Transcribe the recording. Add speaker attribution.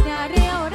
Speaker 1: ากจะเรียว